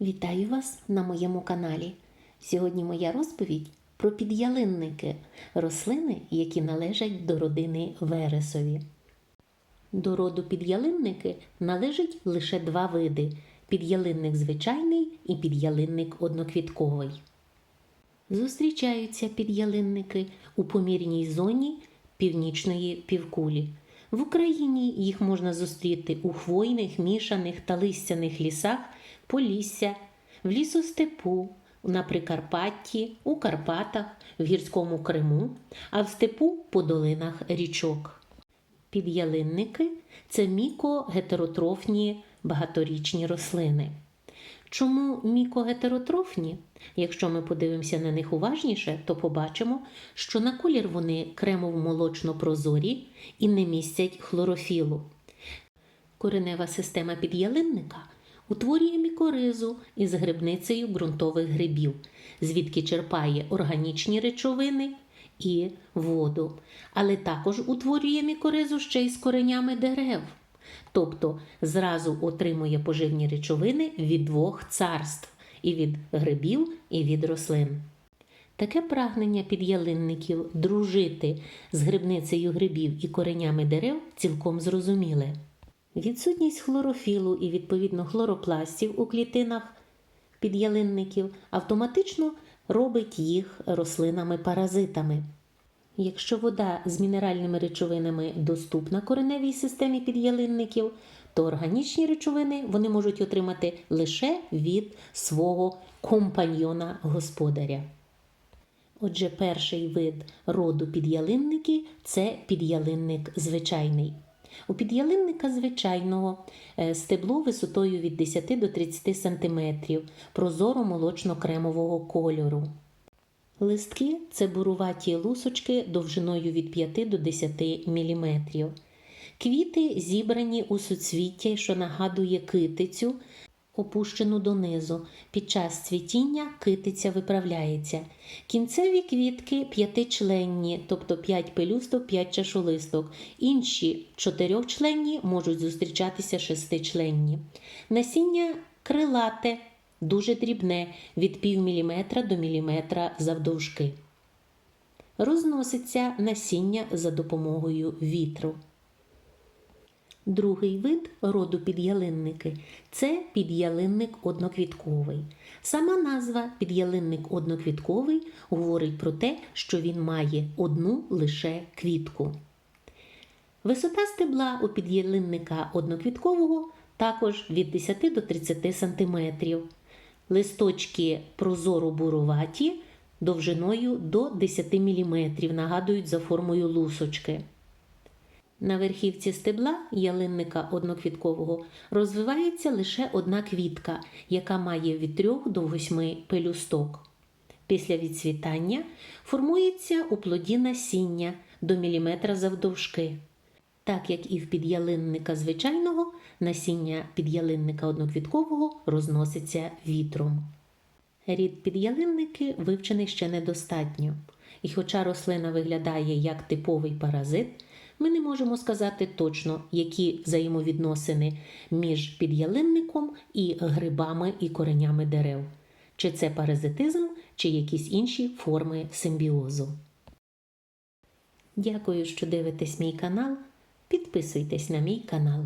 Вітаю вас на моєму каналі. Сьогодні моя розповідь про підялинники рослини, які належать до родини вересові. До роду підялинники належать лише два види: підялинник звичайний і підялинник одноквітковий. Зустрічаються підялинники у помірній зоні північної півкулі. В Україні їх можна зустріти у хвойних, мішаних та листяних лісах Полісся, в лісостепу, на Прикарпатті, у Карпатах, в гірському Криму, а в степу по долинах річок. Підялинники це мікогетеротрофні багаторічні рослини. Чому мікогетеротрофні? Якщо ми подивимося на них уважніше, то побачимо, що на колір вони кремово-молочно-прозорі і не містять хлорофілу. Коренева система підялинника утворює мікоризу із грибницею ґрунтових грибів, звідки черпає органічні речовини і воду, але також утворює мікоризу ще й з коренями дерев. Тобто зразу отримує поживні речовини від двох царств і від грибів, і від рослин. Таке прагнення підялинників дружити з грибницею грибів і коренями дерев цілком зрозуміле. Відсутність хлорофілу і відповідно хлоропластів у клітинах підялинників автоматично робить їх рослинами-паразитами. Якщо вода з мінеральними речовинами доступна кореневій системі підялинників, то органічні речовини вони можуть отримати лише від свого компаньйона господаря. Отже, перший вид роду підялинники це підялинник звичайний. У підялинника звичайного е, стебло висотою від 10 до 30 см, прозоро молочно-кремового кольору. Листки це буруваті лусочки довжиною від 5 до 10 мм. Квіти зібрані у суцвіття, що нагадує китицю, опущену донизу. Під час цвітіння китиця виправляється. Кінцеві квітки п'ятичленні, тобто 5 пелюсток, 5 чашолисток. Інші чотирьохчленні можуть зустрічатися шестичленні. Насіння крилате, дуже дрібне, від пів міліметра до міліметра завдовжки. Розноситься насіння за допомогою вітру. Другий вид роду підялинники це підялинник одноквітковий. Сама назва підялинник одноквітковий говорить про те, що він має одну лише квітку. Висота стебла у підялинника одноквіткового також від 10 до 30 см. Листочки прозоро буруваті довжиною до 10 мм, нагадують за формою лусочки. На верхівці стебла ялинника одноквіткового розвивається лише одна квітка, яка має від 3 до 8 пелюсток. Після відцвітання формується у плоді насіння до міліметра завдовжки. Так як і в підялинника звичайного, насіння підялинника одноквіткового розноситься вітром. Рід підялинники вивчений ще недостатньо, і хоча рослина виглядає як типовий паразит, ми не можемо сказати точно, які взаємовідносини між підялинником і грибами і коренями дерев, чи це паразитизм, чи якісь інші форми симбіозу. Дякую, що дивитесь мій канал. Підписуйтесь на мій канал.